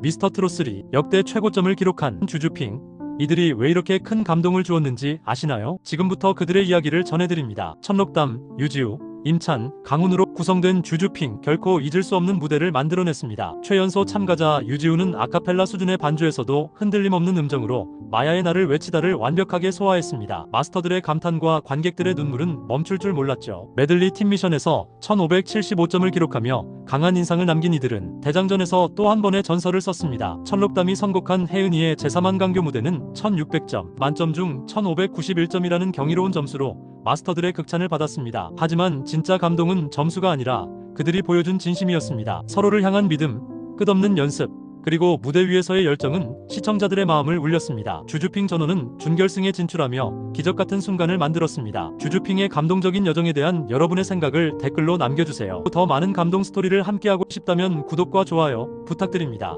미스터 트롯3 역대 최고점을 기록한 주주핑 이들이 왜 이렇게 큰 감동을 주었는지 아시나요? 지금부터 그들의 이야기를 전해드립니다. 천록담, 유지우, 임찬, 강훈으로 구성된 주주핑 결코 잊을 수 없는 무대를 만들어냈습니다. 최연소 참가자 유지우는 아카펠라 수준의 반주에서도 흔들림 없는 음정으로 마야의 나를 외치다를 완벽하게 소화했습니다. 마스터들의 감탄과 관객들의 눈물은 멈출 줄 몰랐죠. 메들리 팀 미션에서 1575점을 기록하며 강한 인상을 남긴 이들은 대장전에서 또 한 번의 전설을 썼습니다. 천록담이 선곡한 혜은이의 제3한 강교 무대는 1600점, 만점 중 1591점이라는 경이로운 점수로 마스터들의 극찬을 받았습니다. 하지만 진짜 감동은 점수가 아니라 그들이 보여준 진심이었습니다. 서로를 향한 믿음, 끝없는 연습, 그리고 무대 위에서의 열정은 시청자들의 마음을 울렸습니다. 주주핑 전원은 준결승에 진출하며 기적 같은 순간을 만들었습니다. 주주핑의 감동적인 여정에 대한 여러분의 생각을 댓글로 남겨주세요. 더 많은 감동 스토리를 함께하고 싶다면 구독과 좋아요 부탁드립니다.